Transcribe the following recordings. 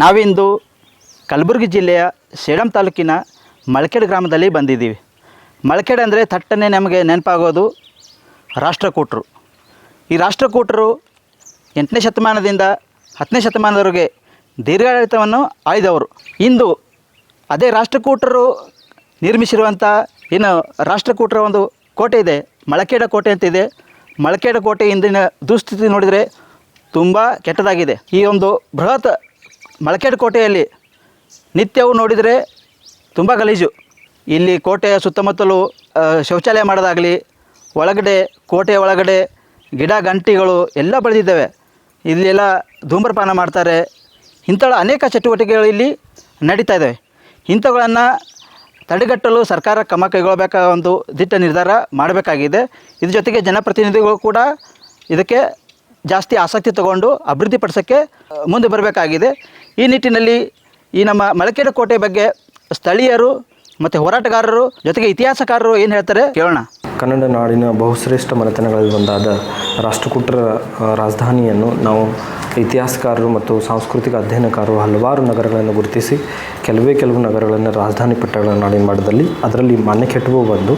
ನಾವಿಂದು ಕಲಬುರಗಿ ಜಿಲ್ಲೆಯ ಸೇಡಂ ತಾಲೂಕಿನ ಮಳಕೆಡ್ ಗ್ರಾಮದಲ್ಲಿ ಬಂದಿದ್ದೀವಿ. ಮಳಕೆಡ್ ಅಂದರೆ ಥಟ್ಟನೆ ನಮಗೆ ನೆನಪಾಗೋದು ರಾಷ್ಟ್ರಕೂಟರು. ಈ ರಾಷ್ಟ್ರಕೂಟರು ಎಂಟನೇ ಶತಮಾನದಿಂದ ಹತ್ತನೇ ಶತಮಾನದವರೆಗೆ ದೀರ್ಘಾಡಳಿತವನ್ನು ಆಯ್ದವರು ಇಂದು ಅದೇ ರಾಷ್ಟ್ರಕೂಟರು ನಿರ್ಮಿಸಿರುವಂಥ ಏನು ರಾಷ್ಟ್ರಕೂಟರ ಒಂದು ಕೋಟೆ ಇದೆ, ಮಳಕೇಡ ಕೋಟೆ ಅಂತಿದೆ. ಮಳಕೇಡ ಕೋಟೆ ಇಂದಿನ ದುಸ್ಥಿತಿ ನೋಡಿದರೆ ತುಂಬ ಕೆಟ್ಟದಾಗಿದೆ. ಈ ಒಂದು ಬೃಹತ್ ಮಳಕೇಡ ಕೋಟೆಯಲ್ಲಿ ನಿತ್ಯವೂ ನೋಡಿದರೆ ತುಂಬ ಗಲೀಜು. ಇಲ್ಲಿ ಕೋಟೆಯ ಸುತ್ತಮುತ್ತಲು ಶೌಚಾಲಯ ಮಾಡೋದಾಗಲಿ, ಒಳಗಡೆ, ಕೋಟೆಯ ಒಳಗಡೆ ಗಿಡ, ಗಂಟಿಗಳು ಎಲ್ಲ ಬೆಳೆದಿದ್ದಾವೆ. ಇಲ್ಲೆಲ್ಲ ಧೂಮ್ರಪಾನ ಮಾಡ್ತಾರೆ. ಇಂಥ ಅನೇಕ ಚಟುವಟಿಕೆಗಳು ಇಲ್ಲಿ ನಡೀತಾ ಇದ್ದಾವೆ. ಇಂಥವುಗಳನ್ನು ತಡೆಗಟ್ಟಲು ಸರ್ಕಾರ ಕ್ರಮ ಕೈಗೊಳ್ಳಬೇಕಾದ ಒಂದು ದಿಟ್ಟ ನಿರ್ಧಾರ ಮಾಡಬೇಕಾಗಿದೆ. ಇದ್ರ ಜೊತೆಗೆ ಜನಪ್ರತಿನಿಧಿಗಳು ಕೂಡ ಇದಕ್ಕೆ ಜಾಸ್ತಿ ಆಸಕ್ತಿ ತಗೊಂಡು ಅಭಿವೃದ್ಧಿಪಡಿಸೋಕ್ಕೆ ಮುಂದೆ ಬರಬೇಕಾಗಿದೆ. ಈ ನಿಟ್ಟಿನಲ್ಲಿ ಈ ನಮ್ಮ ಮಳಕೆರೆ ಕೋಟೆ ಬಗ್ಗೆ ಸ್ಥಳೀಯರು ಮತ್ತು ಹೋರಾಟಗಾರರು ಜೊತೆಗೆ ಇತಿಹಾಸಕಾರರು ಏನು ಹೇಳ್ತಾರೆ ಕೇಳೋಣ. ಕನ್ನಡ ನಾಡಿನ ಬಹುಶ್ರೇಷ್ಠ ಮನೆತನಗಳಲ್ಲಿ ಒಂದಾದ ರಾಷ್ಟ್ರಕೂಟರ ರಾಜಧಾನಿಯನ್ನು ನಾವು ಇತಿಹಾಸಕಾರರು ಮತ್ತು ಸಾಂಸ್ಕೃತಿಕ ಅಧ್ಯಯನಕಾರರು ಹಲವಾರು ನಗರಗಳನ್ನು ಗುರುತಿಸಿ, ಕೆಲವೇ ಕೆಲವು ನಗರಗಳನ್ನು ರಾಜಧಾನಿ ಪಟ್ಟಣ ನಾಡಿನ ಮಾಡದಲ್ಲಿ ಅದರಲ್ಲಿ ಮಾನ್ಯಕೆಟ್ಟವು ಒಂದು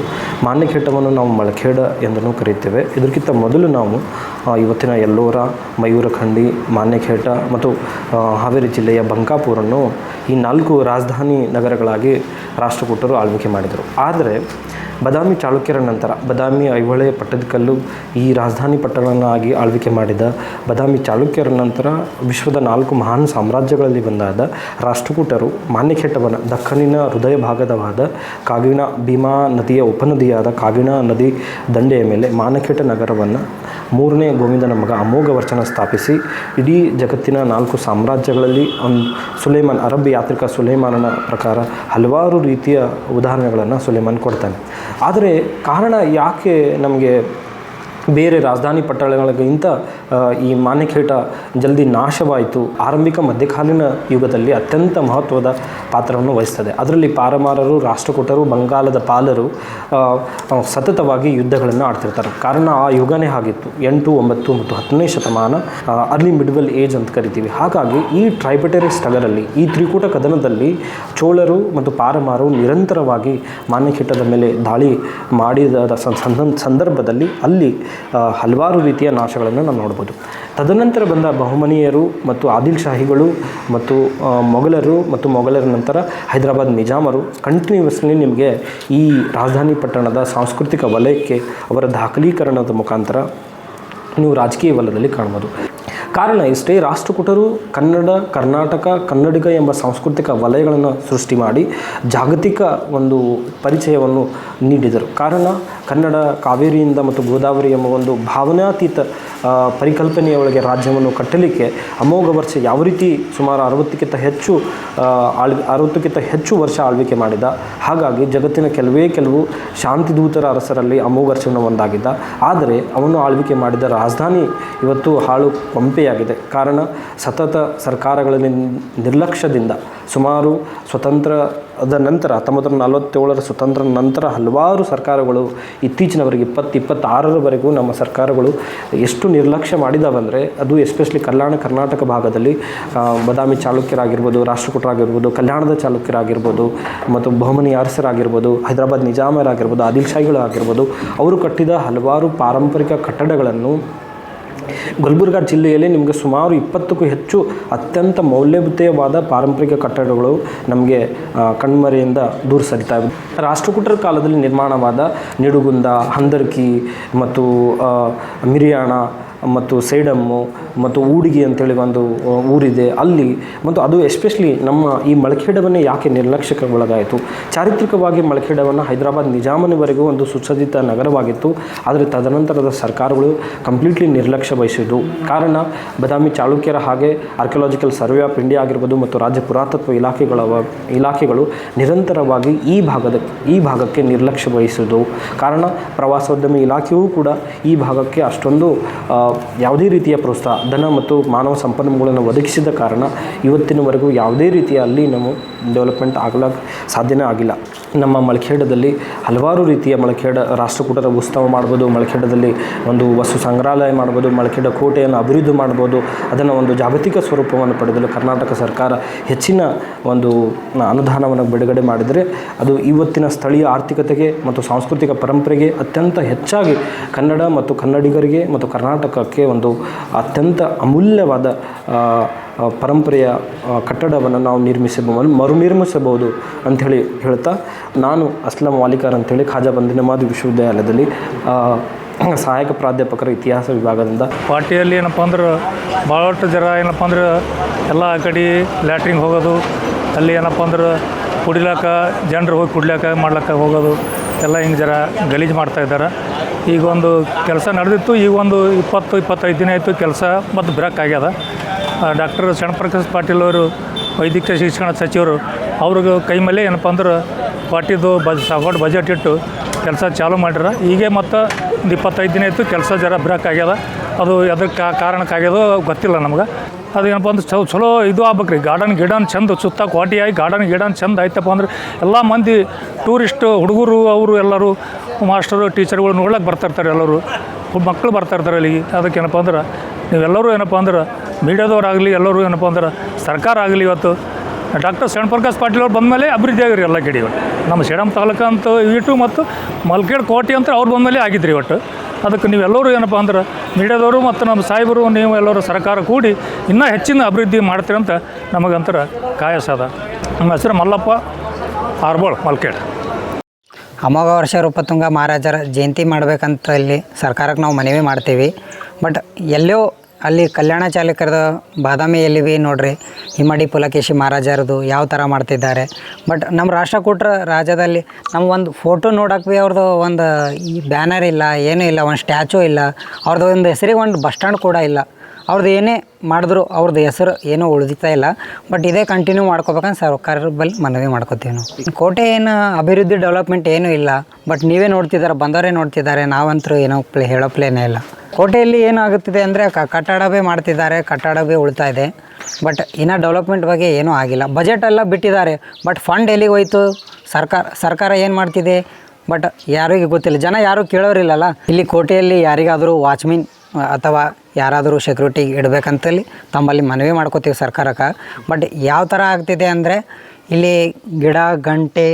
ಮಾನ್ಯಕೆಟ್ಟವನ್ನು ನಾವು ಮಳಖೇಡ ಎಂದೂ ಕರೆಯುತ್ತೇವೆ. ಇದಕ್ಕಿಂತ ಮೊದಲು ನಾವು ಇವತ್ತಿನ ಎಲ್ಲೋರ, ಮಯೂರಖಂಡಿ ಮಾನ್ಯಖೇಟ ಮತ್ತು ಹಾವೇರಿ ಜಿಲ್ಲೆಯ ಬಂಕಾಪುರನ್ನು ಈ ನಾಲ್ಕು ರಾಜಧಾನಿ ನಗರಗಳಾಗಿ ರಾಷ್ಟ್ರಕೂಟರು ಆಳ್ವಿಕೆ ಮಾಡಿದರು. ಆದರೆ ಬದಾಮಿ ಚಾಲುಕ್ಯರ ನಂತರ ಬದಾಮಿ ಐಹೊಳೆ ಪಟ್ಟದಕಲ್ಲು ಈ ರಾಜಧಾನಿ ಪಟ್ಟಣಗಳನ್ನಾಗಿ ಆಳ್ವಿಕೆ ಮಾಡಿದ ಬದಾಮಿ ಚಾಲುಕ್ಯರ ನಂತರ ವಿಶ್ವದ ನಾಲ್ಕು ಮಹಾನ್ ಸಾಮ್ರಾಜ್ಯಗಳಲ್ಲಿ ಒಂದಾದ ರಾಷ್ಟ್ರಕೂಟರು ಮಾನ್ಯಖೇಟವನ ದಕ್ಕನಿನ ಹೃದಯ ಭಾಗದವಾದ ಕಾಗಿಣ ಭೀಮಾ ನದಿಯ ಉಪನದಿಯಾದ ಕಾಗಿಣ ನದಿ ದಂಡೆಯ ಮೇಲೆ ಮಾನಖೇಟ ನಗರವನ್ನು ಮೂರನೇ ಗೋವಿಂದನ ಮಗ ಅಮೋಘ ವರ್ಚನ ಸ್ಥಾಪಿಸಿ, ಇಡೀ ಜಗತ್ತಿನ ನಾಲ್ಕು ಸಾಮ್ರಾಜ್ಯಗಳಲ್ಲಿ ಒಂದು ಸುಲೇಮಾನ್, ಅರಬ್ ಯಾತ್ರಿಕ ಸುಲೇಮಾನನ ಪ್ರಕಾರ ಹಲವಾರು ರೀತಿಯ ಉದಾಹರಣೆಗಳನ್ನು ಸುಲೇಮಾನ್ ಕೊಡ್ತಾನೆ. ಆದರೆ ಕಾರಣ ಯಾಕೆ ನಮಗೆ ಬೇರೆ ರಾಜಧಾನಿ ಪಟ್ಟಣಗಳಿಗಿಂತ ಈ ಮಾನ್ಯಖೇಟ ಜಲ್ದಿ ನಾಶವಾಯಿತು. ಆರಂಭಿಕ ಮಧ್ಯಕಾಲೀನ ಯುಗದಲ್ಲಿ ಅತ್ಯಂತ ಮಹತ್ವದ ಪಾತ್ರವನ್ನು ವಹಿಸ್ತದೆ. ಅದರಲ್ಲಿ ಪಾರಮಾರರು, ರಾಷ್ಟ್ರಕೂಟರು, ಬಂಗಾಲದ ಪಾಲರು ಸತತವಾಗಿ ಯುದ್ಧಗಳನ್ನು ಆಡ್ತಿರ್ತಾರೆ. ಕಾರಣ ಆ ಯುಗನೇ ಆಗಿತ್ತು ಎಂಟು, ಒಂಬತ್ತು ಮತ್ತು ಹತ್ತನೇ ಶತಮಾನ ಅರ್ಲಿ ಮಿಡ್ವಲ್ ಏಜ್ ಅಂತ ಕರಿತೀವಿ. ಹಾಗಾಗಿ ಈ ಟ್ರೈಬಟರಿ ಸ್ಟಗರಲ್ಲಿ ಈ ತ್ರಿಕೂಟ ಕದನದಲ್ಲಿ ಚೋಳರು ಮತ್ತು ಪಾರಮಾರು ನಿರಂತರವಾಗಿ ಮಾನ್ಯಖೇಟದ ಮೇಲೆ ದಾಳಿ ಮಾಡಿದ ಸಂದರ್ಭದಲ್ಲಿ ಅಲ್ಲಿ ಹಲವಾರು ರೀತಿಯ ನಾಶಗಳನ್ನು ನಾವು ನೋಡ್ಬೋದು. ತದನಂತರ ಬಂದ ಬಹುಮನೀಯರು ಮತ್ತು ಆದಿಲ್ ಶಾಹಿಗಳು ಮತ್ತು ಮೊಘಲರು ಮತ್ತು ಮೊಘಲರ ನಂತರ ಹೈದರಾಬಾದ್ ನಿಜಾಮರು ಕಂಟಿನ್ಯೂಸ್ಲಿ ನಿಮಗೆ ಈ ರಾಜಧಾನಿ ಪಟ್ಟಣದ ಸಾಂಸ್ಕೃತಿಕ ವಲಯಕ್ಕೆ ಅವರ ದಾಖಲೀಕರಣದ ಮುಖಾಂತರ ನೀವು ರಾಜಕೀಯ ವಲಯದಲ್ಲಿ ಕಾಣ್ಬೋದು. ಕಾರಣ ಇಷ್ಟೇ ರಾಷ್ಟ್ರಕೂಟರು ಕನ್ನಡ, ಕರ್ನಾಟಕ, ಕನ್ನಡಿಗ ಎಂಬ ಸಾಂಸ್ಕೃತಿಕ ವಲಯಗಳನ್ನು ಸೃಷ್ಟಿ ಮಾಡಿ ಜಾಗತಿಕ ಒಂದು ಪರಿಚಯವನ್ನು ನೀಡಿದರು. ಕಾರಣ ಕನ್ನಡ ಕಾವೇರಿಯಿಂದ ಮತ್ತು ಗೋದಾವರಿ ಎಂಬ ಒಂದು ಭಾವನಾತೀತ ಪರಿಕಲ್ಪನೆಯೊಳಗೆ ರಾಜ್ಯವನ್ನು ಕಟ್ಟಲಿಕ್ಕೆ ಅಮೋಘ ವರ್ಷ ಯಾವ ರೀತಿ ಸುಮಾರು ಅರವತ್ತಕ್ಕಿಂತ ಹೆಚ್ಚು ಆಳ್ ಅರವತ್ತಕ್ಕಿಂತ ಹೆಚ್ಚು ವರ್ಷ ಆಳ್ವಿಕೆ ಮಾಡಿದ, ಹಾಗಾಗಿ ಜಗತ್ತಿನ ಕೆಲವೇ ಕೆಲವು ಶಾಂತಿದೂತರ ಅರಸರಲ್ಲಿ ಅಮೋಘ ವರ್ಷವನ್ನು ಒಂದಾಗಿದ್ದ. ಆದರೆ ಅವನು ಆಳ್ವಿಕೆ ಮಾಡಿದ ರಾಜಧಾನಿ ಇವತ್ತು ಹಾಳು ಕೊಂಪೆಯಾಗಿದೆ ಕಾರಣ, ಸತತ ಸರ್ಕಾರಗಳ ನಿರ್ಲಕ್ಷ್ಯದಿಂದ ಸುಮಾರು ಸ್ವತಂತ್ರದ ನಂತರ ಹತ್ತೊಂಬತ್ತು ನಲವತ್ತೇಳರ ಸ್ವತಂತ್ರ ನಂತರ ಹಲವಾರು ಸರ್ಕಾರಗಳು ಇತ್ತೀಚಿನವರೆಗೆ ಇಪ್ಪತ್ತು, ಇಪ್ಪತ್ತಾರರವರೆಗೂ ನಮ್ಮ ಸರ್ಕಾರಗಳು ಎಷ್ಟು ನಿರ್ಲಕ್ಷ್ಯ ಮಾಡಿದಾವಂದರೆ, ಅದು ಎಸ್ಪೆಷಲಿ ಕಲ್ಯಾಣ ಕರ್ನಾಟಕ ಭಾಗದಲ್ಲಿ ಬದಾಮಿ ಚಾಲುಕ್ಯರಾಗಿರ್ಬೋದು, ರಾಷ್ಟ್ರಕೂಟರಾಗಿರ್ಬೋದು, ಕಲ್ಯಾಣದ ಚಾಲುಕ್ಯರಾಗಿರ್ಬೋದು, ಮತ್ತು ಬಹುಮನಿ ಅರಸರಾಗಿರ್ಬೋದು, ಹೈದರಾಬಾದ್ ನಿಜಾಮರಾಗಿರ್ಬೋದು ಆದಿಲ್ ಅವರು ಕಟ್ಟಿದ ಹಲವಾರು ಪಾರಂಪರಿಕ ಕಟ್ಟಡಗಳನ್ನು ಗುಲ್ಬರ್ಗ ಜಿಲ್ಲೆಯಲ್ಲಿ ನಿಮಗೆ ಸುಮಾರು ಇಪ್ಪತ್ತಕ್ಕೂ ಹೆಚ್ಚು ಅತ್ಯಂತ ಮೌಲ್ಯಯುತವಾದ ಪಾರಂಪರಿಕ ಕಟ್ಟಡಗಳು ನಮಗೆ ಕಣ್ಮರೆಯಿಂದ ದೂರ ಸರಿತಾ ಇವೆ. ರಾಷ್ಟ್ರಕೂಟರ ಕಾಲದಲ್ಲಿ ನಿರ್ಮಾಣವಾದ ನಿಡುಗುಂದ, ಹಂದರ್ಕಿ ಮತ್ತು ಮಿರಿಯಾಣ ಮತ್ತು ಸೇಡಮ್ಮು ಮತ್ತು ಊಡಿಗೆ ಅಂತೇಳಿ ಒಂದು ಊರಿದೆ. ಅಲ್ಲಿ ಮತ್ತು ಅದು ಎಸ್ಪೆಷಲಿ ನಮ್ಮ ಈ ಮಳಖೇಡವನ್ನೇ ಯಾಕೆ ನಿರ್ಲಕ್ಷ್ಯಕ್ಕೆ ಒಳಗಾಯಿತು ಚಾರಿತ್ರಿಕವಾಗಿ ಮಳಖೇಡವನ್ನು ಹೈದರಾಬಾದ್ ನಿಜಾಮನವರೆಗೂ ಒಂದು ಸುಸಜ್ಜಿತ ನಗರವಾಗಿತ್ತು. ಆದರೆ ತದನಂತರದ ಸರ್ಕಾರಗಳು ಕಂಪ್ಲೀಟ್ಲಿ ನಿರ್ಲಕ್ಷ್ಯ ವಹಿಸಿದ್ದು ಕಾರಣ, ಬದಾಮಿ ಚಾಲುಕ್ಯರ ಹಾಗೆ ಆರ್ಕಿಯಾಲಜಿಕಲ್ ಸರ್ವೆ ಆಫ್ ಇಂಡಿಯಾ ಆಗಿರ್ಬೋದು ಮತ್ತು ರಾಜ್ಯ ಪುರಾತತ್ವ ಇಲಾಖೆಗಳ, ಇಲಾಖೆಗಳು ನಿರಂತರವಾಗಿ ಈ ಭಾಗದ, ಈ ಭಾಗಕ್ಕೆ ನಿರ್ಲಕ್ಷ್ಯ ವಹಿಸಿದ್ದು ಕಾರಣ, ಪ್ರವಾಸೋದ್ಯಮ ಇಲಾಖೆಯೂ ಕೂಡ ಈ ಭಾಗಕ್ಕೆ ಅಷ್ಟೊಂದು ಯಾವುದೇ ರೀತಿಯ ಪ್ರೋತ್ಸಾಹ ಧನ ಮತ್ತು ಮಾನವ ಸಂಪನ್ಮೂಲವನ್ನು ಒದಗಿಸಿದ ಕಾರಣ ಇವತ್ತಿನವರೆಗೂ ಯಾವುದೇ ರೀತಿಯ ಅಲ್ಲಿ ನಾವು ಡೆವಲಪ್ಮೆಂಟ್ ಆಗಲ ಸಾಧ್ಯನೇ ಆಗಿಲ್ಲ. ನಮ್ಮ ಮಳಖೇಡದಲ್ಲಿ ಹಲವಾರು ರೀತಿಯ ಮಳಖೇಡ ರಾಷ್ಟ್ರಕೂಟರ ಉತ್ಸವ ಮಾಡ್ಬೋದು ಮಳಖೇಡದಲ್ಲಿ ಒಂದು ವಸ್ತು ಸಂಗ್ರಹಾಲಯ ಮಾಡ್ಬೋದು ಮಳಖೇಡ ಕೋಟೆಯನ್ನು ಅಭಿವೃದ್ಧಿ ಮಾಡ್ಬೋದು, ಅದನ್ನು ಒಂದು ಜಾಗತಿಕ ಸ್ವರೂಪವನ್ನು ಪಡೆದಲು ಕರ್ನಾಟಕ ಸರ್ಕಾರ ಹೆಚ್ಚಿನ ಒಂದು ಅನುದಾನವನ್ನು ಬಿಡುಗಡೆ ಮಾಡಿದರೆ ಅದು ಇವತ್ತಿನ ಸ್ಥಳೀಯ ಆರ್ಥಿಕತೆಗೆ ಮತ್ತು ಸಾಂಸ್ಕೃತಿಕ ಪರಂಪರೆಗೆ ಅತ್ಯಂತ ಹೆಚ್ಚಾಗಿ ಕನ್ನಡ ಮತ್ತು ಕನ್ನಡಿಗರಿಗೆ ಮತ್ತು ಕರ್ನಾಟಕಕ್ಕೆ ಒಂದು ಅತ್ಯಂತ ಅಮೂಲ್ಯವಾದ ಪರಂಪರೆಯ ಕಟ್ಟಡವನ್ನು ನಾವು ನಿರ್ಮಿಸಬಹುದು ಮರು ನಿರ್ಮಿಸಬಹುದು ಅಂಥೇಳಿ ಹೇಳ್ತಾ, ನಾನು ಅಸ್ಲಂ ವಾಲಿಕಾರ್ ಅಂಥೇಳಿ ಖಾಜಾ ಬಂದಿನ ಮಾದಿ ವಿಶ್ವವಿದ್ಯಾಲಯದಲ್ಲಿ ಸಹಾಯಕ ಪ್ರಾಧ್ಯಾಪಕರ ಇತಿಹಾಸ ವಿಭಾಗದಿಂದ ಪಾರ್ಟಿಯಲ್ಲಿ ಏನಪ್ಪ ಅಂದ್ರೆ ಭಾಳಷ್ಟು ಜನ ಏನಪ್ಪ ಅಂದ್ರೆ ಎಲ್ಲ ಕಡೆ ಲ್ಯಾಟ್ರಿಂಗ್ ಹೋಗೋದು, ಅಲ್ಲಿ ಏನಪ್ಪ ಅಂದ್ರೆ ಕುಡಿಲಾಕ, ಜನರು ಹೋಗಿ ಕುಡ್ಲಾಕ, ಮಾಡ್ಲಾಕ ಹೋಗೋದು, ಎಲ್ಲ ಹಿಂಗೆ ಜರ ಗಲೀಜು ಮಾಡ್ತಾ ಇದ್ದಾರೆ. ಈಗ ಒಂದು ಕೆಲಸ ನಡೆದಿತ್ತು ಈಗ ಒಂದು ಇಪ್ಪತ್ತು, ಇಪ್ಪತ್ತೈದು ದಿನ ಆಯಿತು ಕೆಲಸ ಮತ್ತು ಬ್ರೇಕ್ ಆಗ್ಯದ ಡಾಕ್ಟರ್ ಶರಣಪ್ರಕಾಶ್ ಪಾಟೀಲ್ ಅವರು, ವೈದ್ಯಕೀಯ ಶಿಕ್ಷಣ ಸಚಿವರು, ಅವ್ರಿಗೆ ಕೈ ಮೇಲೆ ಏನಪ್ಪ ಅಂದ್ರೆ ಪಾರ್ಟಿದು ಬಜ್, ಸಪೋರ್ಟ್ ಬಜೆಟ್ ಇಟ್ಟು ಕೆಲಸ ಚಾಲೂ ಮಾಡ್ಯಾರ ಹೀಗೆ ಮತ್ತು ಒಂದು ಇಪ್ಪತ್ತೈದು ದಿನ ಆಯಿತು ಕೆಲಸ ಜರ ಬ್ರೇಕ್ ಆಗ್ಯದ ಅದು ಎದಕ್ಕೆ ಕಾರಣಕ್ಕಾಗ್ಯದೋ ಗೊತ್ತಿಲ್ಲ ನಮ್ಗೆ. ಅದು ಏನಪ್ಪ ಅಂದ್ರೆ ಚಲೋ ಚಲೋ ಇದು ಆಗ್ಬೇಕು ರೀ ಗಾರ್ಡನ್ ಗಿಡನ್ ಚಂದ ಸುತ್ತ ಕ್ವಾಟಿ ಆಗಿ ಗಾರ್ಡನ್ ಗಿಡನ್ ಚಂದ ಆಯ್ತಪ್ಪ ಅಂದ್ರೆ ಎಲ್ಲ ಮಂದಿ ಟೂರಿಸ್ಟ್ ಹುಡುಗರು, ಅವರು ಎಲ್ಲರೂ ಮಾಸ್ಟರು ಟೀಚರ್ಗಳು ನೋಡ್ಲಿಕ್ಕೆ ಬರ್ತಾಯಿರ್ತಾರೆ ಎಲ್ಲರೂ. ಮಕ್ಕಳು ಬರ್ತಾ ಇರ್ತಾರೆ ಅಲ್ಲಿಗೆ. ಅದಕ್ಕೆ ಏನಪ್ಪ ಅಂದ್ರೆ ನೀವೆಲ್ಲರೂ ಏನಪ್ಪ ಅಂದ್ರೆ ಮೀಡಿಯಾದವ್ರಾಗಲಿ ಎಲ್ಲರೂ ಏನಪ್ಪ ಅಂದ್ರೆ ಸರ್ಕಾರ ಆಗಲಿ ಇವತ್ತು. ಡಾಕ್ಟರ್ ಶರಣಪ್ರಕಾಶ್ ಪಾಟೀಲ್ ಅವ್ರು ಬಂದಮೇಲೆ ಅಭಿವೃದ್ಧಿ ಆಗಿರಿ ಎಲ್ಲ ಗಿಡಗಳು. ನಮ್ಮ ಸೇಡಂ ತಾಲೂಕು ಅಂತ ಇಟ್ಟು ಮತ್ತು ಮಲ್ಕೇಡ್ ಕೋಟೆ ಅಂತ ಅವ್ರು ಬಂದಮೇಲೆ ಆಗಿದ್ರಿ ಒಟ್ಟು ಅದಕ್ಕೆ ನೀವೆಲ್ಲರೂ ಏನಪ್ಪ ಅಂದ್ರೆ ಮೀಡಿಯಾದವರು ಮತ್ತು ನಮ್ಮ ಸಾಹೇಬರು, ನೀವು ಎಲ್ಲರೂ ಸರ್ಕಾರ ಕೂಡಿ ಇನ್ನೂ ಹೆಚ್ಚಿನ ಅಭಿವೃದ್ಧಿ ಮಾಡ್ತೀರಿ ಅಂತ ನಮಗಂತರ ಕಾಯಸ ಅದ. ನಮ್ಮ ಹೆಸರು ಮಲ್ಲಪ್ಪ ಆರ್ಬೋಳ್ ಮಲ್ಕೇಡ್. ಅಮೋಘ ವರ್ಷ ರೂಪತುಂಗ ಮಹಾರಾಜರ ಜಯಂತಿ ಮಾಡಬೇಕಂತ ಇಲ್ಲಿ ಸರ್ಕಾರಕ್ಕೆ ನಾವು ಮನವಿ ಮಾಡ್ತೀವಿ. ಬಟ್ ಎಲ್ಲೋ ಅಲ್ಲಿ ಕಲ್ಯಾಣ ಚಾಲಕರದ ಬಾದಾಮಿ ಭೀ ನೋಡ್ರಿ. ಹಿಮ್ಮಡಿ ಪುಲಕೇಶಿ ಮಹಾರಾಜರದು ಯಾವ ಥರ ಮಾಡ್ತಿದ್ದಾರೆ. ಬಟ್ ನಮ್ಮ ರಾಷ್ಟ್ರಕೂಟರ ರಾಜ್ಯದಲ್ಲಿ ನಮ್ಮ ಒಂದು ಫೋಟೋ ನೋಡಕ್ಕೆ ಭೀ ಅವ್ರದ್ದು ಒಂದು ಈ ಬ್ಯಾನರ್ ಇಲ್ಲ, ಏನೂ ಇಲ್ಲ, ಒಂದು ಸ್ಟ್ಯಾಚು ಇಲ್ಲ. ಅವ್ರದ್ದು ಒಂದು ಹೆಸರಿಗೆ ಒಂದು ಬಸ್ ಸ್ಟ್ಯಾಂಡ್ ಕೂಡ ಇಲ್ಲ. ಅವ್ರದ್ದು ಏನೇ ಮಾಡಿದ್ರು ಅವ್ರದ್ದು ಹೆಸರು ಏನೂ ಉಳಿದಿತ್ತ ಇಲ್ಲ. ಬಟ್ ಇದೇ ಕಂಟಿನ್ಯೂ ಮಾಡ್ಕೋಬೇಕಂತ ಸರ್ಕಾರ ಬಳಿ ಮನವಿ ಮಾಡ್ಕೋತೀವಿ ನಾವು. ಕೋಟೆ ಏನು ಅಭಿವೃದ್ಧಿ ಡೆವಲಪ್ಮೆಂಟ್ ಏನೂ ಇಲ್ಲ. ಬಟ್ ನೀವೇ ನೋಡ್ತಿದ್ದಾರೆ ಬಂದವರೇ ನೋಡ್ತಿದ್ದಾರೆ ನಾವಂತರೂ ಏನೋ ಪ್ಲೇ ಹೇಳೋ ಪ್ಲೇನೇ ಇಲ್ಲ. ಕೋಟೆಯಲ್ಲಿ ಏನಾಗುತ್ತಿದೆ ಅಂದರೆ ಕಟ್ಟಡವೇ ಮಾಡ್ತಿದ್ದಾರೆ, ಕಟ್ಟಡವೇ ಉಳ್ತಾ ಇದೆ. ಬಟ್ ಇನ್ನೂ ಡೆವಲಪ್ಮೆಂಟ್ ಬಗ್ಗೆ ಏನೂ ಆಗಿಲ್ಲ. ಬಜೆಟ್ ಎಲ್ಲ ಬಿಟ್ಟಿದ್ದಾರೆ. ಬಟ್ ಫಂಡ್ ಎಲ್ಲಿಗೆ ಹೋಯ್ತು? ಸರ್ಕಾರ ಸರ್ಕಾರ ಏನು ಮಾಡ್ತಿದೆ? ಬಟ್ ಯಾರಿಗೂ ಗೊತ್ತಿಲ್ಲ. ಜನ ಯಾರೂ ಕೇಳೋರಿಲ್ಲಲ್ಲ. ಇಲ್ಲಿ ಕೋಟೆಯಲ್ಲಿ ಯಾರಿಗಾದರೂ ವಾಚ್ಮಿನ್ ಅಥವಾ ಯಾರಾದರೂ ಸೆಕ್ಯೂರಿಟಿ ಇಡಬೇಕಂತೇಳಿ ತಮ್ಮಲ್ಲಿ ಮನವಿ ಮಾಡ್ಕೋತೀವಿ ಸರ್ಕಾರಕ್ಕೆ. ಬಟ್ ಯಾವ ಥರ ಆಗ್ತಿದೆ ಅಂದರೆ ಇಲ್ಲಿ ಗಿಡ, ಗಂಟೆ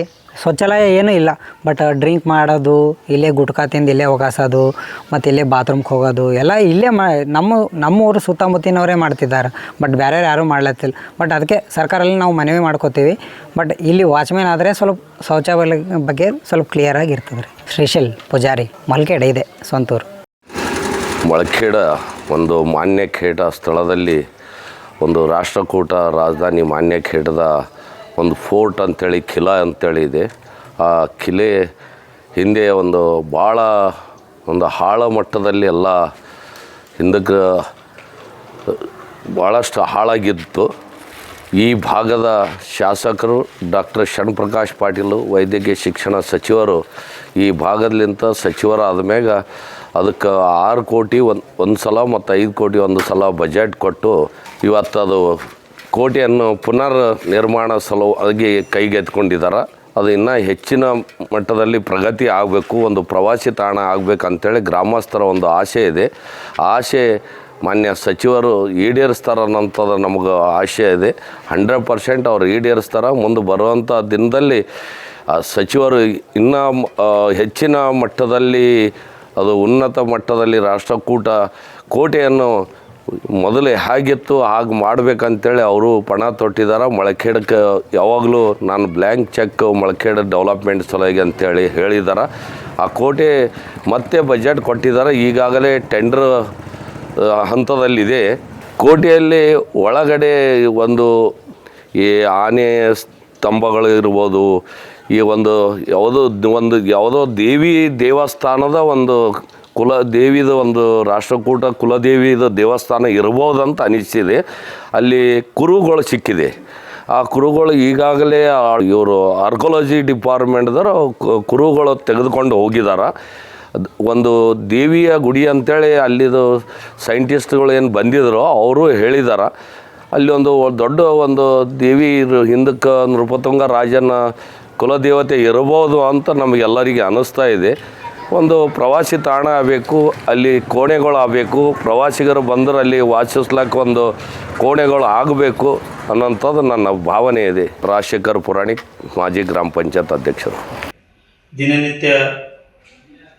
ಶೌಚಾಲಯ ಏನೂ ಇಲ್ಲ. ಬಟ್ ಡ್ರಿಂಕ್ ಮಾಡೋದು, ಇಲ್ಲೇ ಗುಟ್ಕಾ ತಿಂದು ಇಲ್ಲೇ ಒಗಾಸೋದು ಮತ್ತು ಇಲ್ಲೇ ಬಾತ್ರೂಮ್ಗೆ ಹೋಗೋದು, ಎಲ್ಲ ಇಲ್ಲೇ ಮಾ, ನಮ್ಮ ನಮ್ಮ ಊರು ಸುತ್ತಮುತ್ತಿನವರೇ ಮಾಡ್ತಿದ್ದಾರೆ. ಬಟ್ ಬೇರೆ ಯಾರೂ ಮಾಡ್ಲತ್ತಿಲ್ಲ. ಬಟ್ ಅದಕ್ಕೆ ಸರ್ಕಾರಲ್ಲಿ ನಾವು ಮನವಿ ಮಾಡ್ಕೋತೀವಿ. ಬಟ್ ಇಲ್ಲಿ ವಾಚ್ಮ್ಯಾನ್ ಆದರೆ ಸ್ವಲ್ಪ ಶೌಚಾಲಯ ಬಗ್ಗೆ ಸ್ವಲ್ಪ ಕ್ಲಿಯರಾಗಿ ಇರ್ತದೆ ರೀ ಶ್ರೀಶೈಲ್ ಪೂಜಾರಿ ಮಲ್ಕೆಡೆ ಇದೆ, ಸ್ವಂತೂರು. ಮೊಳಖೇಡ ಒಂದು ಮಾನ್ಯ ಖೇಟ ಸ್ಥಳದಲ್ಲಿ ಒಂದು ರಾಷ್ಟ್ರಕೂಟ ರಾಜಧಾನಿ ಮಾನ್ಯ ಖೇಟದ ಒಂದು ಫೋರ್ಟ್ ಅಂಥೇಳಿ ಕಿಲಾ ಅಂತೇಳಿ ಇದೆ. ಆ ಕಿಲೆ ಹಿಂದೆ ಒಂದು ಭಾಳ ಒಂದು ಹಾಳ ಮಟ್ಟದಲ್ಲಿ ಎಲ್ಲ ಹಿಂದಕ್ಕೆ ಭಾಳಷ್ಟು ಹಾಳಾಗಿತ್ತು. ಈ ಭಾಗದ ಶಾಸಕರು ಡಾಕ್ಟರ್ ಶರಣಪ್ರಕಾಶ್ ಪಾಟೀಲು, ವೈದ್ಯಕೀಯ ಶಿಕ್ಷಣ ಸಚಿವರು ಈ ಭಾಗದಲ್ಲಿಂತ ಸಚಿವರಾದ ಮ್ಯಾಗ ಅದಕ್ಕೆ ಆರು ಕೋಟಿ ಒಂದು ಒಂದು ಸಲ ಮತ್ತು ಐದು ಕೋಟಿ ಒಂದು ಸಲ ಬಜೆಟ್ ಕೊಟ್ಟು ಇವತ್ತು ಅದು ಕೋಟಿಯನ್ನು ಪುನರ್ ನಿರ್ಮಾಣ ಸಲುವಾಗಿ ಕೈಗೆತ್ಕೊಂಡಿದ್ದಾರೆ ಅದು ಇನ್ನೂ ಹೆಚ್ಚಿನ ಮಟ್ಟದಲ್ಲಿ ಪ್ರಗತಿ ಆಗಬೇಕು, ಒಂದು ಪ್ರವಾಸಿ ತಾಣ ಆಗಬೇಕಂತೇಳಿ ಗ್ರಾಮಸ್ಥರ ಒಂದು ಆಸೆ ಇದೆ. ಆಸೆ ಮಾನ್ಯ ಸಚಿವರು ಈಡೇರಿಸ್ತಾರೆ ಅನ್ನೋಂಥದ್ದು ನಮಗೆ ಆಶಯ ಇದೆ. ಹಂಡ್ರೆಡ್ ಪರ್ಸೆಂಟ್ ಅವ್ರು ಈಡೇರಿಸ್ತಾರೆ. ಮುಂದೆ ಬರುವಂಥ ದಿನದಲ್ಲಿ, ಆ, ಸಚಿವರು ಇನ್ನೂ ಹೆಚ್ಚಿನ ಮಟ್ಟದಲ್ಲಿ, ಅದು ಉನ್ನತ ಮಟ್ಟದಲ್ಲಿ ರಾಷ್ಟ್ರಕೂಟ ಕೋಟೆಯನ್ನು ಮೊದಲೇ ಹೇಗಿತ್ತು, ಹಾಗೆ ಮಾಡಬೇಕಂತೇಳಿ ಅವರು ಪಣ ತೊಟ್ಟಿದ್ದಾರೆ ಮೊಳಖೇಡಕ್ಕೆ ಯಾವಾಗಲೂ ನಾನು ಬ್ಲ್ಯಾಂಕ್ ಚೆಕ್ ಮೊಳಖೇಡ ಡೆವಲಪ್ಮೆಂಟ್ ಸಲುವಾಗಿ ಅಂತೇಳಿ ಹೇಳಿದ್ದಾರೆ ಆ ಕೋಟೆ ಮತ್ತೆ ಬಜೆಟ್ ಕೊಟ್ಟಿದ್ದಾರೆ ಈಗಾಗಲೇ ಟೆಂಡರ್ ಹಂತದಲ್ಲಿದೆ. ಕೋಟೆಯಲ್ಲಿ ಒಳಗಡೆ ಒಂದು ಈ ಆನೆ ಸ್ತಂಭಗಳು ಇರ್ಬೋದು, ಈ ಒಂದು ಯಾವುದೋ ಒಂದು ಯಾವುದೋ ದೇವಿ ದೇವಸ್ಥಾನದ ಒಂದು ಕುಲ ದೇವಿದ ಒಂದು ರಾಷ್ಟ್ರಕೂಟ ಕುಲದೇವಿದ ದೇವಸ್ಥಾನ ಇರ್ಬೋದಂತ ಅನಿಸಿದೆ. ಅಲ್ಲಿ ಕುರುಗಳು ಸಿಕ್ಕಿದೆ. ಆ ಕುರುಗಳು ಈಗಾಗಲೇ ಇವರು ಆರ್ಕೊಲಜಿ ಡಿಪಾರ್ಟ್ಮೆಂಟ್ದವರು ಕುರುಗಳು ತೆಗೆದುಕೊಂಡು ಹೋಗಿದ್ದಾರೆ ಒಂದು ದೇವಿಯ ಗುಡಿ ಅಂತೇಳಿ ಅಲ್ಲಿದು ಸೈಂಟಿಸ್ಟ್ಗಳು ಏನು ಬಂದಿದ್ರು ಅವರು ಹೇಳಿದ್ದಾರೆ ಅಲ್ಲಿ ಒಂದು ದೊಡ್ಡ ಒಂದು ದೇವಿ ಹಿಂದಕ್ಕೆ ನೃಪತುಂಗ ರಾಜನ ಕುಲದೇವತೆ ಇರಬಹುದು ಅಂತ ನಮಗೆಲ್ಲರಿಗೆ ಅನ್ನಿಸ್ತಾ ಇದೆ. ಒಂದು ಪ್ರವಾಸಿ ತಾಣ ಆಗಬೇಕು, ಅಲ್ಲಿ ಕೋಣೆಗಳು ಆಗಬೇಕು, ಪ್ರವಾಸಿಗರು ಬಂದರೆ ಅಲ್ಲಿ ವಾಸಿಸ್ಲಿಕ್ಕೆ ಒಂದು ಕೋಣೆಗಳು ಆಗಬೇಕು ಅನ್ನೋಂಥದ್ದು ನನ್ನ ಭಾವನೆ ಇದೆ. ರಾಜಶೇಖರ್ ಪುರಾಣಿಕ್ ಮಾಜಿ ಗ್ರಾಮ ಪಂಚಾಯತ್ ಅಧ್ಯಕ್ಷರು. ದಿನನಿತ್ಯ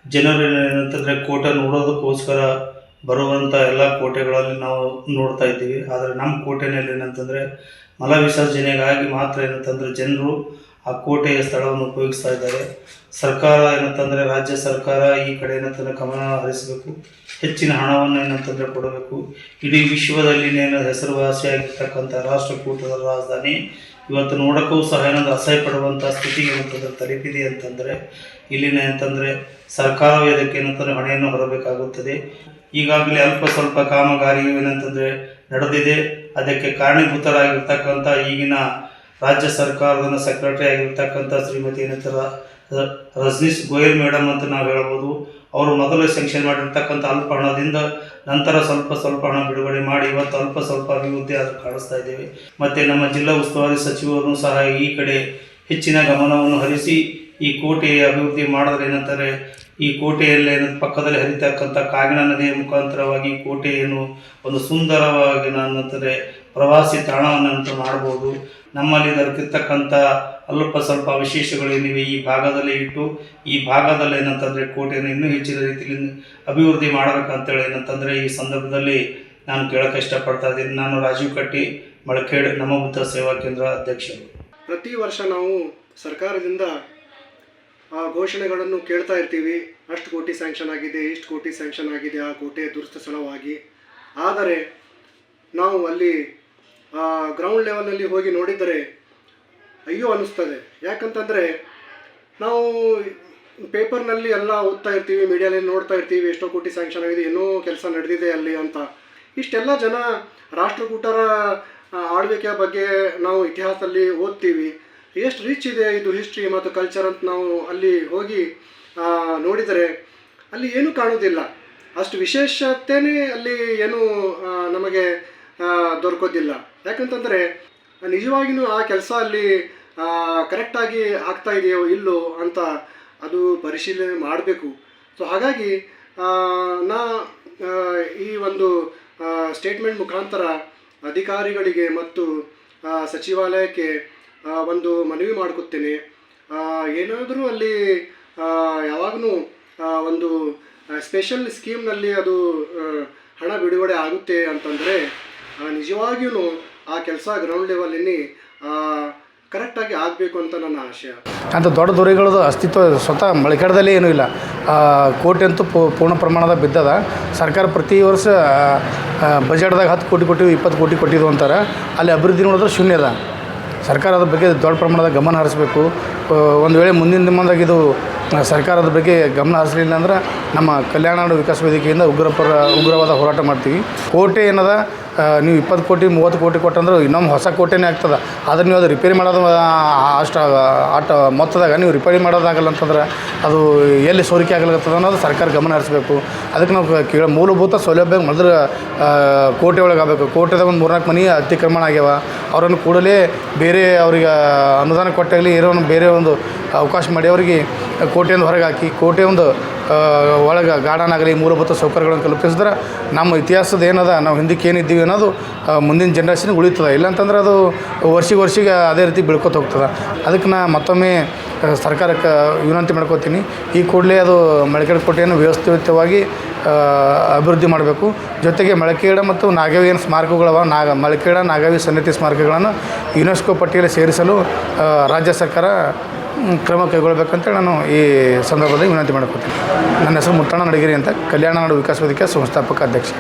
ಜನರು ಏನಂತಂದರೆ ಕೋಟೆ ನೋಡೋದಕ್ಕೋಸ್ಕರ ಬರುವಂಥ ಎಲ್ಲ ಕೋಟೆಗಳಲ್ಲಿ ನಾವು ನೋಡ್ತಾ ಇದ್ದೀವಿ. ಆದರೆ ನಮ್ಮ ಕೋಟೆನಲ್ಲಿ ಏನಂತಂದರೆ ಮಲ ವಿಸರ್ಜನೆಗಾಗಿ ಮಾತ್ರ ಏನಂತಂದರೆ ಜನರು ಆ ಕೋಟೆಯ ಸ್ಥಳವನ್ನು ಉಪಯೋಗಿಸ್ತಾ ಇದ್ದಾರೆ. ಸರ್ಕಾರ ಏನಂತಂದರೆ ರಾಜ್ಯ ಸರ್ಕಾರ ಈ ಕಡೆ ಏನಂತಂದರೆ ಗಮನ ಹರಿಸಬೇಕು. ಹೆಚ್ಚಿನ ಹಣವನ್ನು ಏನಂತಂದರೆ ಕೊಡಬೇಕು. ಇಡೀ ವಿಶ್ವದಲ್ಲಿ ಹೆಸರುವಾಸಿಯಾಗಿರ್ತಕ್ಕಂಥ ರಾಷ್ಟ್ರಕೂಟದ ರಾಜಧಾನಿ ಇವತ್ತು ನೋಡೋಕ್ಕೂ ಸಹ ಏನಂದ್ರೆ ಅಸಹ್ಯ ಪಡುವಂಥ ಸ್ಥಿತಿಗೆ ಏನಂತಂದ್ರೆ ತಲುಪಿದೆ ಅಂತಂದರೆ, ಇಲ್ಲಿನ ಅಂತಂದರೆ ಸರ್ಕಾರವೇ ಅದಕ್ಕೆ ಏನಂತಂದರೆ ಹೊಣೆಯನ್ನು ಹೊರಬೇಕಾಗುತ್ತದೆ. ಈಗಾಗಲೇ ಅಲ್ಪ ಸ್ವಲ್ಪ ಕಾಮಗಾರಿ ಏನಂತಂದರೆ ನಡೆದಿದೆ. ಅದಕ್ಕೆ ಕಾರಣೀಭೂತರಾಗಿರ್ತಕ್ಕಂಥ ಈಗಿನ ರಾಜ್ಯ ಸರ್ಕಾರದ ಸೆಕ್ರೆಟರಿ ಆಗಿರ್ತಕ್ಕಂಥ ಶ್ರೀಮತಿ ಏನಂತಾರ ರಜನೀಶ್ ಗೋಯಲ್ ಮೇಡಮ್ ಅಂತ ನಾವು ಹೇಳ್ಬೋದು. ಅವರು ಮೊದಲು ಸೆಂಕ್ಷನ್ ಮಾಡಿರ್ತಕ್ಕಂಥ ಅಲ್ಪ ಹಣದಿಂದ ನಂತರ ಸ್ವಲ್ಪ ಸ್ವಲ್ಪ ಹಣ ಬಿಡುಗಡೆ ಮಾಡಿ, ಇವತ್ತು ಅಲ್ಪ ಸ್ವಲ್ಪ ಅಭಿವೃದ್ಧಿ ಆದರೂ ಕಾಣಿಸ್ತಾ ಇದ್ದೇವೆ. ಮತ್ತು ನಮ್ಮ ಜಿಲ್ಲಾ ಉಸ್ತುವಾರಿ ಸಚಿವರು ಸಹ ಈ ಕಡೆ ಹೆಚ್ಚಿನ ಗಮನವನ್ನು ಹರಿಸಿ, ಈ ಕೋಟೆಯ ಅಭಿವೃದ್ಧಿ ಮಾಡಿದ್ರೆ ಏನಂತಾರೆ, ಈ ಕೋಟೆಯಲ್ಲಿ ಪಕ್ಕದಲ್ಲಿ ಹರಿತಕ್ಕಂಥ ಕಾಗಿಣ ನದಿಯ ಮುಖಾಂತರವಾಗಿ ಕೋಟೆಯನ್ನು ಒಂದು ಸುಂದರವಾಗಿ ನಂತರ ಪ್ರವಾಸಿ ತಾಣವನ್ನು ಮಾಡ್ಬೋದು. ನಮ್ಮಲ್ಲಿ ದೊರಕಿರ್ತಕ್ಕಂಥ ಅಲ್ಪ ಸ್ವಲ್ಪ ಅವಶೇಷಗಳೇನಿವೆ ಈ ಭಾಗದಲ್ಲಿ ಇಟ್ಟು, ಈ ಭಾಗದಲ್ಲಿ ಏನಂತಂದರೆ ಕೋಟೆಯನ್ನು ಇನ್ನೂ ಹೆಚ್ಚಿನ ರೀತಿಯಲ್ಲಿ ಅಭಿವೃದ್ಧಿ ಮಾಡಬೇಕಂತೇಳಿ ಏನಂತಂದರೆ ಈ ಸಂದರ್ಭದಲ್ಲಿ ನಾನು ಕೇಳೋಕ್ಕೆ ಇಷ್ಟಪಡ್ತಾ ಇದ್ದೀನಿ. ನಾನು ರಾಜೀವ್ ಕಟ್ಟಿ ಮಳಖೇಡ್ ನಮ್ಮ ಸೇವಾ ಕೇಂದ್ರ ಅಧ್ಯಕ್ಷರು. ಪ್ರತಿ ವರ್ಷ ನಾವು ಸರ್ಕಾರದಿಂದ ಆ ಘೋಷಣೆಗಳನ್ನು ಕೇಳ್ತಾ ಇರ್ತೀವಿ. ಅಷ್ಟು ಕೋಟಿ ಸ್ಯಾಂಕ್ಷನ್ ಆಗಿದೆ, ಇಷ್ಟು ಕೋಟಿ ಸ್ಯಾಂಕ್ಷನ್ ಆಗಿದೆ, ಆ ಕೋಟೆ ದುರಸ್ತ ಸ್ಥಳವಾಗಿ. ಆದರೆ ನಾವು ಅಲ್ಲಿ ಗ್ರೌಂಡ್ ಲೆವೆಲಲ್ಲಿ ಹೋಗಿ ನೋಡಿದರೆ ಅಯ್ಯೋ, ಅನ್ನಿಸ್ತದೆ. ಯಾಕಂತಂದರೆ, ನಾವು ಪೇಪರ್ನಲ್ಲಿ ಎಲ್ಲ ಓದ್ತಾ ಇರ್ತೀವಿ, ಮೀಡಿಯಾದಲ್ಲಿ ನೋಡ್ತಾ ಇರ್ತೀವಿ, ಎಷ್ಟೋ ಕೋಟಿ ಸ್ಯಾಂಕ್ಷನ್ ಆಗಿದೆ ಏನೋ ಕೆಲಸ ನಡೆದಿದೆ ಅಲ್ಲಿ ಅಂತ. ಇಷ್ಟೆಲ್ಲ ಜನ ರಾಷ್ಟ್ರಕೂಟರ ಆಳ್ವಿಕೆಯ ಬಗ್ಗೆ ನಾವು ಇತಿಹಾಸದಲ್ಲಿ ಓದ್ತೀವಿ. ಎಷ್ಟು ರಿಚ್ ಇದೆ ಇದು ಹಿಸ್ಟ್ರಿ ಮತ್ತು ಕಲ್ಚರ್ ಅಂತ ನಾವು ಅಲ್ಲಿ ಹೋಗಿ ನೋಡಿದರೆ, ಅಲ್ಲಿ ಏನೂ ಕಾಣೋದಿಲ್ಲ ಅಷ್ಟು ವಿಶೇಷತೆಯೇ ಅಲ್ಲಿ ಏನೂ ನಮಗೆ ದೊರಕೋದಿಲ್ಲ. ಯಾಕಂತಂದರೆ ನಿಜವಾಗಿಯೂ ಆ ಕೆಲಸ ಅಲ್ಲಿ ಕರೆಕ್ಟಾಗಿ ಆಗ್ತಾ ಇದೆಯೋ ಇಲ್ಲೋ ಅಂತ ಅದು ಪರಿಶೀಲನೆ ಮಾಡಬೇಕು. ಸೊ ಹಾಗಾಗಿ ನಾ ಈ ಒಂದು ಸ್ಟೇಟ್ಮೆಂಟ್ ಮುಖಾಂತರ ಅಧಿಕಾರಿಗಳಿಗೆ ಮತ್ತು ಸಚಿವಾಲಯಕ್ಕೆ ಒಂದು ಮನವಿ ಮಾಡ್ಕೊತೇನೆ ಏನಾದರೂ ಅಲ್ಲಿ ಯಾವಾಗೂ ಒಂದು ಸ್ಪೆಷಲ್ ಸ್ಕೀಮ್ನಲ್ಲಿ ಅದು ಹಣ ಬಿಡುಗಡೆ ಆಗುತ್ತೆ ಅಂತಂದರೆ ನಿಜವಾಗಿಯೂ ಆ ಕೆಲಸ ಗ್ರೌಂಡ್ ಲೆವೆಲಲ್ಲಿ ಕರೆಕ್ಟಾಗಿ ಆಗಬೇಕು ಅಂತ ನನ್ನ ಆಶಯ ಅಂತ ದೊಡ್ಡ ದೊರೆಗಳದ್ದು ಅಸ್ತಿತ್ವ ಸ್ವತಃ ಮಳೆಕಡದಲ್ಲೇ ಏನೂ ಇಲ್ಲ. ಕೋಟಿ ಅಂತೂ ಪೂರ್ಣ ಪ್ರಮಾಣದ ಬಿದ್ದದ. ಸರ್ಕಾರ ಪ್ರತಿ ವರ್ಷ ಬಜೆಟ್ದಾಗ ಹತ್ತು ಕೋಟಿ ಕೊಟ್ಟಿವಿ, ಇಪ್ಪತ್ತು ಕೋಟಿ ಕೊಟ್ಟಿದ್ದು ಅಂತಾರೆ. ಅಲ್ಲಿ ಅಭಿವೃದ್ಧಿ ನೋಡಿದ್ರೆ ಶೂನ್ಯ ಅದ. ಸರ್ಕಾರ ಅದ್ರ ಬಗ್ಗೆ ದೊಡ್ಡ ಪ್ರಮಾಣದ ಗಮನ ಹರಿಸಬೇಕು. ಒಂದು ವೇಳೆ ಮುಂದಿನ ದಿನದಾಗ ಇದು ಸರ್ಕಾರದ ಬಗ್ಗೆ ಗಮನ ಹರಿಸಲಿಲ್ಲ ಅಂದ್ರೆ ನಮ್ಮ ಕಲ್ಯಾಣ ವಿಕಾಸ ವೇದಿಕೆಯಿಂದ ಉಗ್ರಪರ, ಉಗ್ರವಾದ ಹೋರಾಟ ಮಾಡ್ತೀವಿ. ಕೋಟೆ ಏನದ ನೀವು ಇಪ್ಪತ್ತು ಕೋಟಿ, ಮೂವತ್ತು ಕೋಟಿ ಕೊಟ್ಟಂದ್ರೆ ಇನ್ನೊಮ್ಮೆ ಹೊಸ ಕೋಟೆನೇ ಆಗ್ತದೆ. ಆದರೆ ನೀವು ಅದು ರಿಪೇರಿ ಮಾಡೋದು ಅಷ್ಟು ಆಟ ಮೊತ್ತದಾಗ ನೀವು ರಿಪೇರಿ ಮಾಡೋದಾಗಲ್ಲ ಅಂತಂದ್ರೆ ಅದು ಎಲ್ಲಿ ಸೋರಿಕೆ ಆಗಲಾಗ್ತದೆ ಅನ್ನೋದು ಸರ್ಕಾರ ಗಮನ ಹರಿಸಬೇಕು. ಅದಕ್ಕೆ ನಾವು ಕೇಳ ಮೂಲಭೂತ ಸೌಲಭ್ಯ ಮೊದಲು ಕೋಟೆ ಒಳಗೆ ಆಗಬೇಕು ಕೋಟೆದಾಗ ಒಂದು ಮೂರ್ನಾಲ್ಕು ಮನೆ ಅತಿಕ್ರಮಣ ಆಗ್ಯಾವ. ಅವರನ್ನು ಕೂಡಲೇ ಬೇರೆ ಅವರಿಗೆ ಅನುದಾನ ಕೊಟ್ಟಾಗಲಿ ಏನೋ ಬೇರೆ ಒಂದು ಅವಕಾಶ ಮಾಡಿ ಅವರಿಗೆ ಕೋಟೆಯಿಂದ ಹೊರಗೆ ಹಾಕಿ ಕೋಟೆ ಒಂದು ಒಳಗೆ ಗಾರ್ಡನ್ ಆಗಲಿ ಮೂಲಭೂತ ಸೌಕರ್ಯಗಳನ್ನು ತಲುಪಿಸಿದ್ರೆ ನಮ್ಮ ಇತಿಹಾಸದ ಏನದ, ನಾವು ಹಿಂದಕ್ಕೆ ಏನಿದ್ದೀವಿ ಅನ್ನೋದು ಮುಂದಿನ ಜನ್ರೇಷನ್ಗೆ ಉಳಿತದೆ. ಇಲ್ಲಾಂತಂದ್ರೆ ಅದು ವರ್ಷಿಗೆ ವರ್ಷಿಗೆ ಅದೇ ರೀತಿ ಬೆಳ್ಕೊತ ಹೋಗ್ತದೆ. ಅದಕ್ಕೆ ನಾ ಮತ್ತೊಮ್ಮೆ ಸರ್ಕಾರಕ್ಕೆ ವಿನಂತಿ ಮಾಡ್ಕೋತೀನಿ. ಈ ಕೂಡಲೇ ಅದು ಮಳಕೇಡು ಕೋಟೆಯನ್ನು ವ್ಯವಸ್ಥಿತವಾಗಿ ಅಭಿವೃದ್ಧಿ ಮಾಡಬೇಕು. ಜೊತೆಗೆ ಮಳಕೇಡ ಮತ್ತು ನಾಗವಿ ಏನು ಸ್ಮಾರಕಗಳವ, ನಾಗ, ಮಳಕೇಡ, ನಾಗಾವಿ ಸನ್ನಿಧಿ ಸ್ಮಾರಕಗಳನ್ನು ಯುನೆಸ್ಕೋ ಪಟ್ಟಿಯಲ್ಲಿ ಸೇರಿಸಲು ರಾಜ್ಯ ಸರ್ಕಾರ ಕ್ರಮ ಕೈಗೊಳ್ಳಬೇಕಂತೇಳಿ ನಾನು ಈ ಸಂದರ್ಭದಲ್ಲಿ ವಿನಂತಿ ಮಾಡಿಕೊಡ್ತೀನಿ ನನ್ನ ಹೆಸರು ಮುತ್ತಣ್ಣ ನಡಗಿರಿ ಅಂತ. ಕಲ್ಯಾಣ ನಾಡು ವಿಕಾಸ ವೇದಿಕೆ ಸಂಸ್ಥಾಪಕ ಅಧ್ಯಕ್ಷ.